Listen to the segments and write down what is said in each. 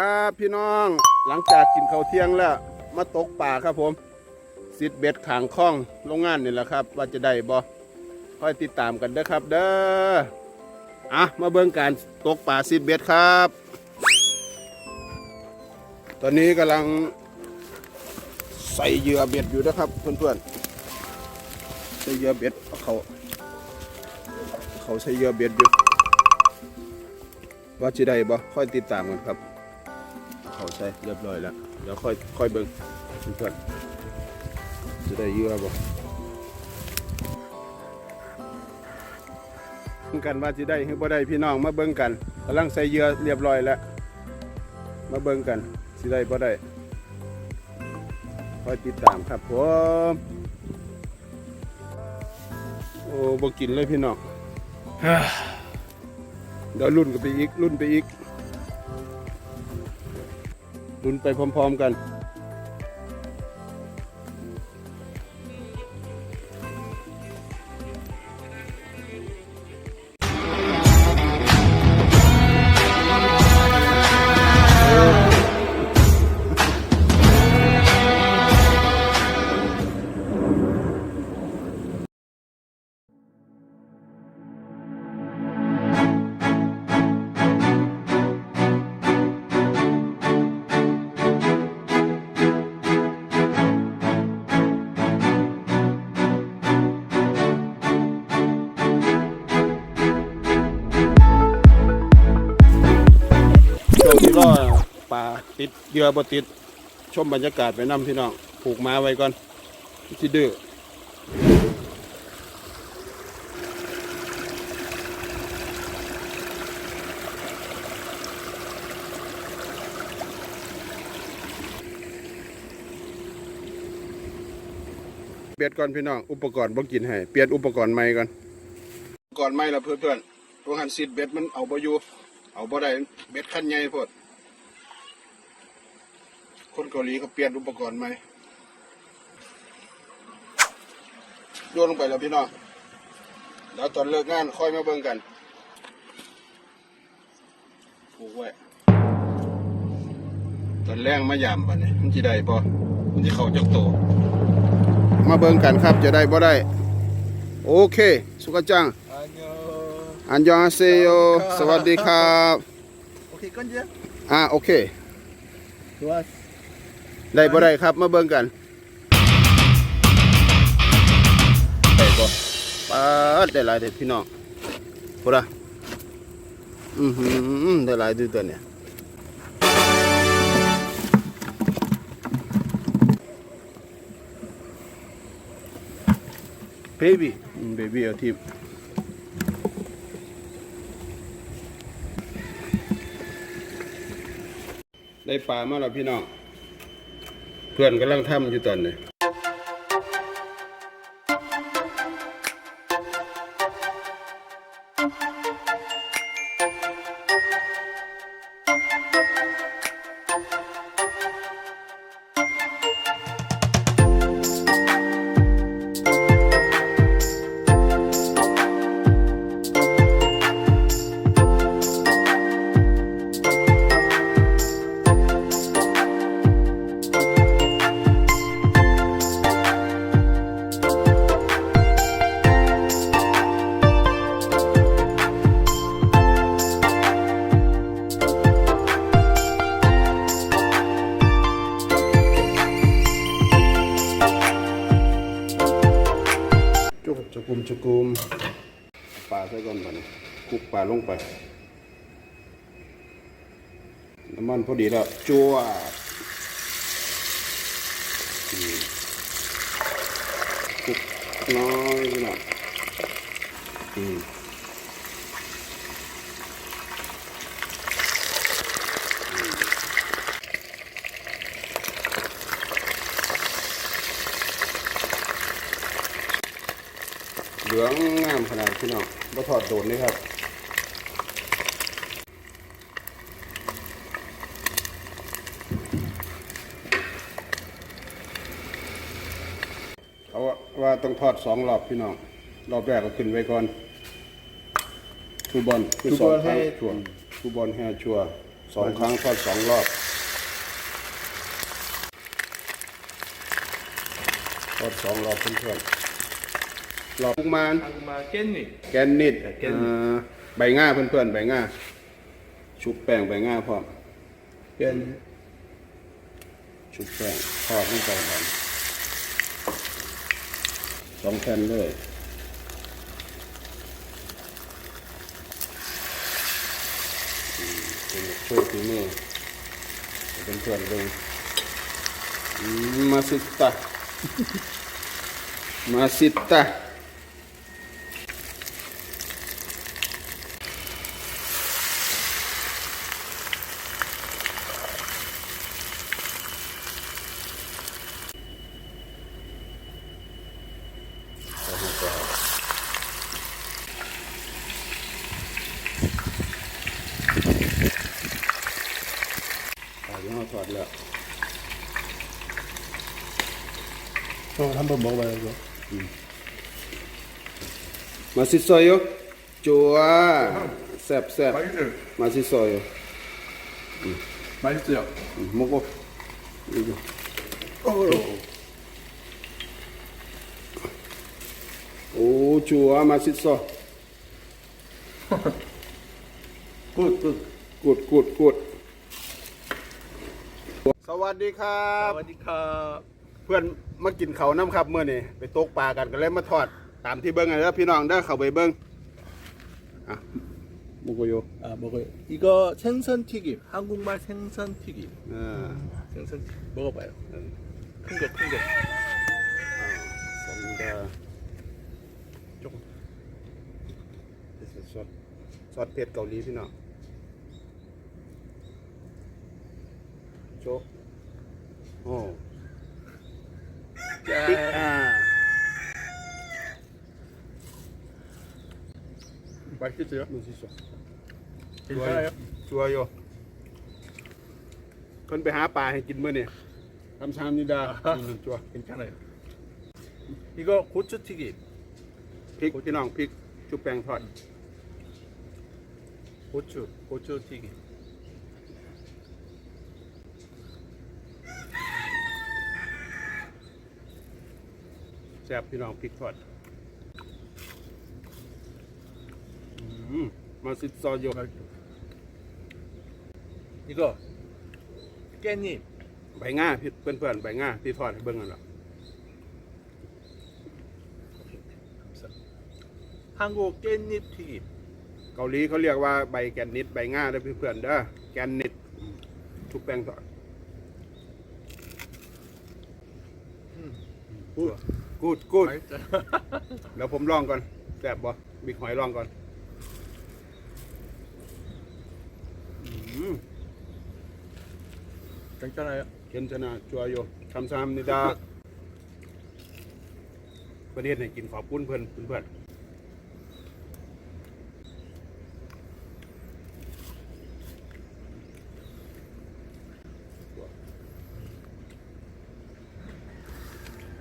ครับพี่น้องหลังจากกินข้าวเที่ยงแล้ว มาตกป่าครับผมซิดเบ็ดขางคล้องโรงงานนี่แหละครับ ว่าจะได้บ่ค่อยติดตามกันเด้อครับ เด้ออะมาเบิ่งการตกป่าซิดเบ็ดครับ ตอนนี้กำลังใส่เหยื่อเบ็ดอยู่นะครับเพื่อนๆใส่เหยื่อเบ็ดเอาเขาเขาใส่เหยื่อเบ็ดอยู่ว่าจะได้บ่ค่อยติดตามกันครับ เขาใส่เรียบร้อยแล้วเดี๋ยวค่อยค่อยเบิ่งเพื่อนจะได้เยอะบ่เบิ่งกันว่าจะได้หรือบ่ได้พี่น้องมาเบิ่งกันกำลังใส่เหยื่อเรียบร้อยแล้วมาเบิ่งกันสิได้บ่ได้ค่อยติดตามครับผมโอ้บ่กินเลยพี่น้องเดี๋ยวรุ่นกันไปอีกรุ่นไปอีก รุ่นไปพร้อม ๆ กัน ติดเหยื่อบ่ติด ชมบรรยากาศไปนำพี่น้องผูกมาไว้ก่อนที่ดื้อเปลี่ยนก่อนพี่น้องอุปกรณ์บ่กินให้เปลี่ยนอุปกรณ์ใหม่ก่อนอุปกรณ์ใหม่ละเพื่อนๆตัวหันซีดเบ็ดมันเอาบ่อยู่เอาบ่ได้เบ็ดขั้นใหญ่โพด คนเกาหลีเขาเปลี่ยนอุปกรณ์ไหมโยนลงไปแล้วพี่น้องแล้วตอนเลิกงานค่อยมาเบิ่งกันผูกไว้ตอนแรกมายามบัดนี้มันจะได้ปอมันจะเขาจกโต มาเบิ่งกันครับจะได้บ่ได้ โอเค สุกจัง อันยองอันยองเซโย สวัสดีครับ โอเคกันเจ้าอ่าโอเค ตัว ได้บ่ได้ครับมาเบิ่งกันได้บ่ปาดได้หลายเด็ดพี่น้องพูดอะอือหือได้หลายดูตัวเนี่ยเบบี้เบบี้เอาทีมได้ปลามาแล้วพี่น้องเพื่อนกำลังทำอยู่ตอนนี้จุก กุมชุกุมปลาใส่ก่อนก่อนคลุกปลาลงไป น้ำมันพอดีแล้วจั่วคลุกน้อยหน่อย ลืองงามขนาดพี่น้องมาทอดโดนนี่ครับเขาว่าต้องทอดสองรอบพี่น้อง รอบแรกก็ขึ้นไว้ก่อนทูบอลคือสองครั้งชัวทูบอลแห่ชัวสองครั้งทอดสองรอบทอดสองรอบเพื่อนๆ หลอกกุมารเอมาเก้นแกนนิดแกนนิดใบง่าเพื่อนๆใบง่าชุบแป้งใบง่าพร้อมเก้นชุบแป้งทอดลงไปก่อนสองแผ่นเลยอืเป็นช่วยที่มือเป็นเพื่อนดึงมาสิตา มาสิตา อ่าเดี๋ยวเราถอดแล้ว 형 한번 먹어봐요 이거 มาซิซอยอยู่จัวแซ่บแซ่บ 맛있어요 มาซิซอยอยู่ 맛있어요 อืมมกบนี่ดูโอ้จัวมาซิซอย 굿굿 กูดกูดกูดสวัสดีครับ 사와디카 เพื่อนมากินเขาวน้ำครับเมื่อนี่ไปตกปลากันก็เลยมาทอด ตามที่เบิ้งไงแล้วพี่น้องได้อเข้าไปเบิ้งอ่ะมุกโย 아 먹어요 이거 생선 튀김 한국말 생선 튀김 เออ 생선 튀김 먹어봐요 네. 큰거큰거 สันดาจุกซอสซอสเผ็ดเกาหลีพี่น้องโชว์ โอ้พริก 짠 อ่า 맛있어요 ดูสิสด 괜찮아요 ชัวร์อยู่เพิ่นไปหาปลาให้กินมื้อนี่ทำชามนิดาอืมชัวร์ 괜찮아요 이거 고추 튀김 พริกพี่น้องพริกชุบแป้งทอด 고추 고추 튀김 ซ่บพี่น้องพริกทอดมาซิดซอยโยนี่ก็แก่นี่ใบง่าพี่เพื่อนๆใบง่าพี่ทอดให้เบิ่งกันหรอฮังโกแก่นนิดที่เกาหลีเขาเรียกว่าใบแก่นนิดใบง่าเด้อเพื่อนๆเด้อแก่นนิดทุกแป้งทอด กูดกูดเดี๋ยวผมลองก่อนแซ่บบ่บิ๊กหอยลองก่อนจังจะไหนเคนชนะจัวโยคำซามนิดาประเทศไหนกินขอบคุณเพื่อนเพื่อน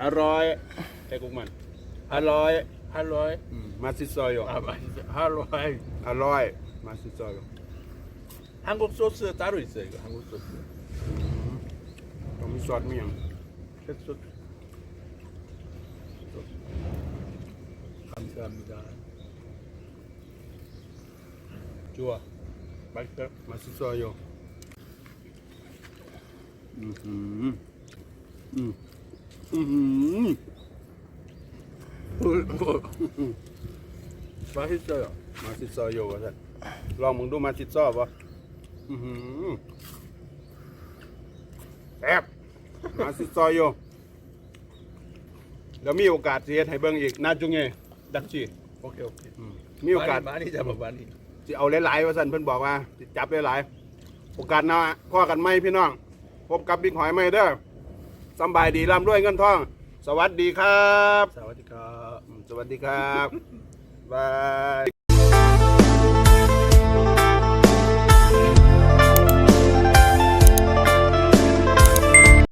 อร่อย Guck mal. Hallo, hallo. Masisoyo. Hallo. Hallo. Masisoyo. 한국 소스 따로 있어 요. 이거 한국 소 스. 너무 쏘 면. 백소 스. 감사합니 다. 좋 아. 맛있 어. 맛있어 요. 음. 음. 음. มาซิซอยมาซิซอยอยู่วะท่านลองมึงดูมาซิซอปะแอบมาซิซอยอยู่แล้วมีโอกาสเสียให้เบิ้งอีกน่าจุงไงดักจีโอเคโอเคมีโอกาสมานี่จะมาบ้านนี้จะเอาหลายๆว่าสันเพื่อนบอกว่าจับหลายๆโอกาสหน้าพ่อกันไหมพี่น้อง พบกับบิ๊กหอยไหมเด้อสบายดีร่ำรวยเงินทอง สวัสดีครับ สวัสดีครับ สวัสดีครับบาย